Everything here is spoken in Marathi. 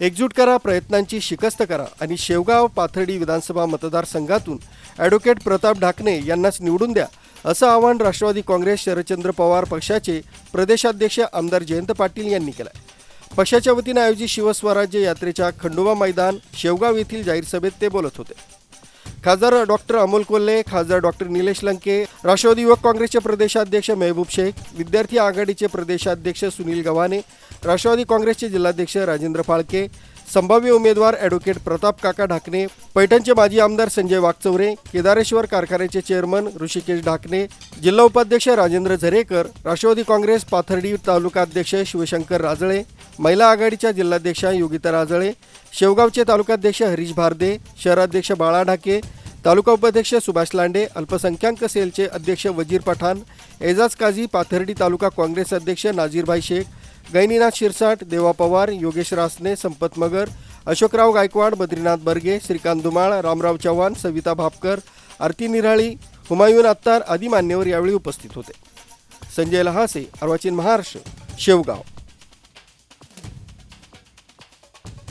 एकजूट करा प्रयत्नांची शिकस्त करा आणि शेवगाव पाथर्डी विधानसभा मतदारसंघातून ॲडव्होकेट प्रताप ढाकणे यांनाच निवडून द्या असं आवाहन राष्ट्रवादी काँग्रेस शरदचंद्र पवार पक्षाचे प्रदेशाध्यक्ष आमदार जयंत पाटील यांनी केलं आहे पक्षाच्या वतीनं आयोजित शिवस्वराज्य यात्रेच्या खंडोबा मैदान शेवगाव येथील जाहीर सभेत ते बोलत होते. खासदार डॉक्टर अमोल कोल्हे खासदार डॉक्टर निलेश लंके राष्ट्रवादी युवक काँग्रेसचे प्रदेशाध्यक्ष मेहबूब शेख विद्यार्थी आघाडीचे प्रदेशाध्यक्ष सुनील गव्हाणे राष्ट्रवादी काँग्रेसचे जिल्हाध्यक्ष राजेंद्र फाळके संभाव्य उमेदवार ॲडव्होकेट प्रताप काका ढाकणे पैठणचे माजी आमदार संजय वागचौरे केदारेश्वर कारखान्याचे चेअरमन ऋषिकेश ढाकणे जिल्हा उपाध्यक्ष राजेंद्र झरेकर राष्ट्रवादी काँग्रेस पाथर्डी तालुकाध्यक्ष शिवशंकर राजळे महिला आघाडीच्या जिल्हाध्यक्षा योगिता राजळे शेवगावचे तालुकाध्यक्ष हरीश भारदे शहराध्यक्ष बाळा ढाके तालुका उपाध्यक्ष सुभाष लांडे अल्पसंख्याक सेलचे अध्यक्ष वजीर पठाण एजाज काझी पाथर्डी तालुका काँग्रेस अध्यक्ष नाझीरभाई शेख गैनीनाथ शिरसाट देवा पवार योगेश रासने संपत मगर अशोकराव गायकवाड बद्रीनाथ बर्गे श्रीकांत दुमाळ रामराव चव्हाण सविता भापकर आरती निराळी हुमायून अत्तार आदी मान्यवर यावेळी उपस्थित होते. संजय लहासे अर्वाचीन महाराष्ट्र शेवगाव.